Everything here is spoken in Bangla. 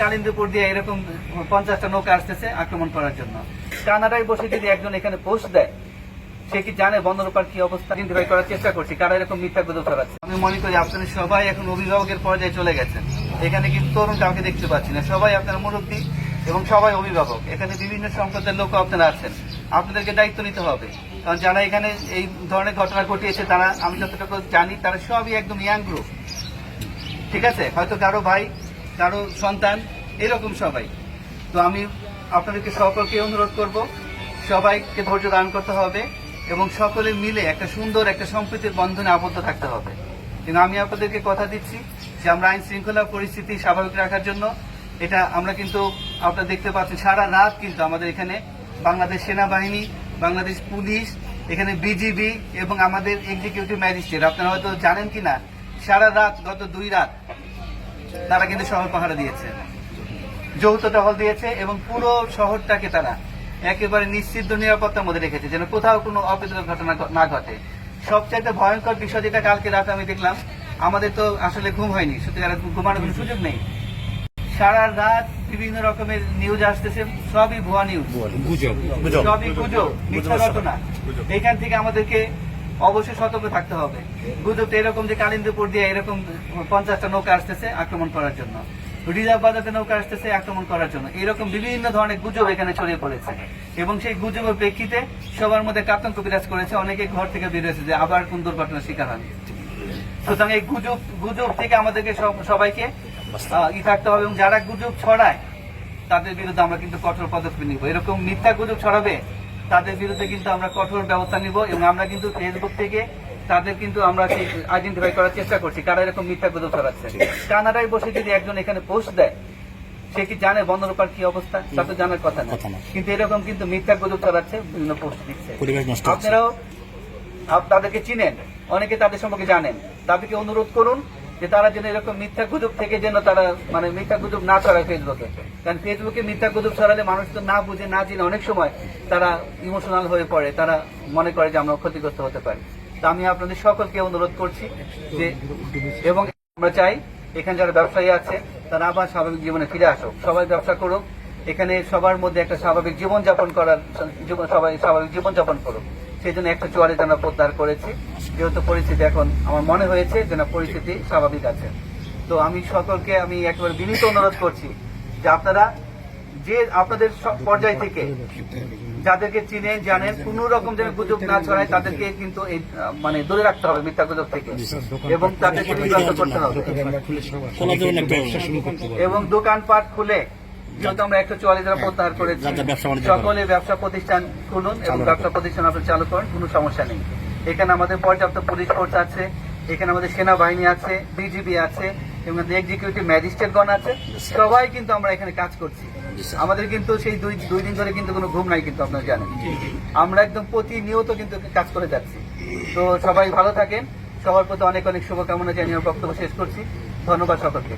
কালিন্দপুর দিয়ে এরকম পঞ্চাশটা নৌকা আসতেছে আক্রমণ করার জন্য। কানাডায় বসে যদি একজন এখানে পোস্ট দেয়, সে কি জানে বন্দরপার কি অবস্থা? আইডেন্টিফাই করার চেষ্টা করছি, কারা এরকম মিথ্যা গুজব ছড়াচ্ছে? আমি মনে করি আপনারা সবাই এখন অভিভাবকের পর্যায়ে চলে গেছেন। এখানে কিন্তু তরুণ কাউকে দেখতে পাচ্ছি না। সবাই আপনারা মুরব্বী এবং সবাই অভিভাবক। এখানে বিভিন্ন সম্প্রদায়ের লোক আপনারা আছেন। আপনাদেরকে দায়িত্ব নিতে হবে। কারণ যারা এখানে এই ধরনের ঘটনা ঘটিয়েছে, তারা, আমি যতটুকু জানি, তারা সবই একদম ইয়াং গ্রুপ ঠিক আছে? হয়তো কারও ভাই কারও সন্তান, এরকম সবাই। তো আমি আপনাদেরকে সকলকে অনুরোধ করব, সবাইকে ধৈর্য দান করতে হবে এবং সকলে মিলে একটা সুন্দর, একটা সম্প্রীতির বন্ধনে আবদ্ধ থাকতে হবে। কিন্তু আমি আপনাদেরকে কথা দিচ্ছি যে আমরা আইন শৃঙ্খলা পরিস্থিতি স্বাভাবিক রাখার জন্য এটা আমরা কিন্তু আপনারা দেখতে পাচ্ছেন, সারা রাত কিন্তু আমাদের এখানে বাংলাদেশ সেনাবাহিনী, বাংলাদেশ পুলিশ, এখানে বিজিবি এবং আমাদের এক্সিকিউটিভ ম্যাজিস্ট্রেট আপনারা হয়তো জানেন কিনা, সারা রাত, গত দুই রাত তারা কিন্তু শহর পাহারা দিয়েছে। যৌথ টহল দিয়েছে এবং পুরো শহরটাকে তারা একেবারে নিশ্চিত নিরাপত্তার মধ্যে রেখেছে যেন কোথাও কোনো অপ্রীতিকর ঘটনা না ঘটে। সবচাইতে ভয়ঙ্কর বিষয় যেটা কালকে রাতে আমি দেখলাম আমাদের তো আসলে ঘুম হয়নি সত্যিকার ঘুমানোর কোনো সুযোগ নেই। সারা রাত বিভিন্ন রকমের নিউজ আসতেছে সবই ভুয়া নিউজ সবই গুজব মিথ্যা ঘটনা। এখান থেকে আমাদেরকে অবশ্যই সতর্ক থাকতে হবে। গুজব এরকম যে কালিন্দপুর দিয়ে এরকম পঞ্চাশটা নৌকা আসতেছে আক্রমণ করার জন্য। রিজার্ভ বাজাতে নৌকা আসতেছে আক্রমণ করার জন্য। এরকম বিভিন্ন ধরনের গুজব এখানে ছড়িয়ে পড়েছে। এবং সেই গুজবের প্রেক্ষিতে সবার মধ্যে কাতঙ্ক বিরাজ করেছে। অনেকে ঘর থেকে বেরিয়েছে যে আবার কোন দুর্ঘটনার শিকার হবে সুতরাং এই গুজব গুজব থেকে আমাদেরকে সব- সবাইকে ই থাকতে হবে। এবং যারা গুজব ছড়ায়, তাদের বিরুদ্ধে আমরা কিন্তু কঠোর পদক্ষেপ নিব। এরকম মিথ্যা গুজব ছড়াবে তাদের বিরুদ্ধে কিন্তু আমরা কঠোর ব্যবস্থা নিব এবং আমরা কিন্তু ফেসবুক থেকে তাদের কিন্তু আমরা আইডেন্টিফাই করার চেষ্টা করছি কারা এরকম মিথ্যা গুজব ছড়াচ্ছে। কানাডায় বসে যদি একজন এখানে পোস্ট দেয় সে কি জানে বন্দরপার কি অবস্থা? তা তো জানার কথা না কিন্তু এরকম কিন্তু মিথ্যা গুজব ছড়াচ্ছে বিভিন্ন পোস্ট দিচ্ছে। আপনারাও তাদেরকে চিনেন অনেকে তাদের সম্পর্কে জানেন। তাদেরকে অনুরোধ করুন যে তারা যেন এরকম মিথ্যা গুজব থেকে যেন তারা মানে মিথ্যা গুজব না ছড়ায় ফেসবুকে কারণ ফেসবুকে মিথ্যা গুজব ছড়ালে মানুষ তো না বুঝে, না জেনে অনেক সময় তারা ইমোশনাল হয়ে পড়ে। তারা মনে করে যে আমরা ক্ষতিগ্রস্ত হতে পারি। তা আমি আপনাদের সকলকে অনুরোধ করছি যে, এবং আমরা চাই এখানে যারা ব্যবসায়ী আছে, তারা আবার স্বাভাবিক জীবনে ফিরে আসুক। সবাই ব্যবসা করুক। এখানে সবার মধ্যে একটা স্বাভাবিক জীবনযাপন করার, সবাই স্বাভাবিক জীবনযাপন করুক। সেই জন্য একটা চুয়ারে যেন প্রত্যাহার করেছি। যেহেতু পরিস্থিতি এখন আমার মনে হয়েছে যেন পরিস্থিতি স্বাভাবিক আছে। তো আমি সকলকে আমি একেবারে বিনীত অনুরোধ করছি যে আপনারা যে আপনাদের সব পর্যায় থেকে যাদেরকে চিনেন জানেন কোন রকম যেন গুজব না ছড়ায় তাদেরকে কিন্তু এই মানে দূরে রাখতে হবে মিথ্যা গুজব থেকে। এবং তাদেরকে বিভ্রান্ত করতে হবে। এবং দোকানপাট খুলে যেহেতু আমরা একশো চুয়াল্লিশ প্রত্যাহার করেছি ব্যবসা বাণিজ্য সকলে ব্যবসা প্রতিষ্ঠান খুলুন এবং ব্যবসা প্রতিষ্ঠান আপনি চালু করেন কোনো সমস্যা নেই। এখানে আমাদের পর্যাপ্ত পুলিশ ফোর্স আছে এখানে আমাদের সেনাবাহিনী আছে বিজিবি আছে এবং এক্সিকিউটিভ ম্যাজিস্ট্রেটগণ আছে। সবাই কিন্তু আমরা এখানে কাজ করছি। আমাদের কিন্তু সেই দুই দুই দিন ধরে কিন্তু কোনো ঘুম নাই কিন্তু আপনারা জানেন। আমরা একদম প্রতিনিয়ত কিন্তু কাজ করে যাচ্ছি। তো সবাই ভালো থাকেন। সবার প্রতি অনেক অনেক শুভকামনা জানিয়ে বক্তব্য শেষ করছি। ধন্যবাদ সকলকে।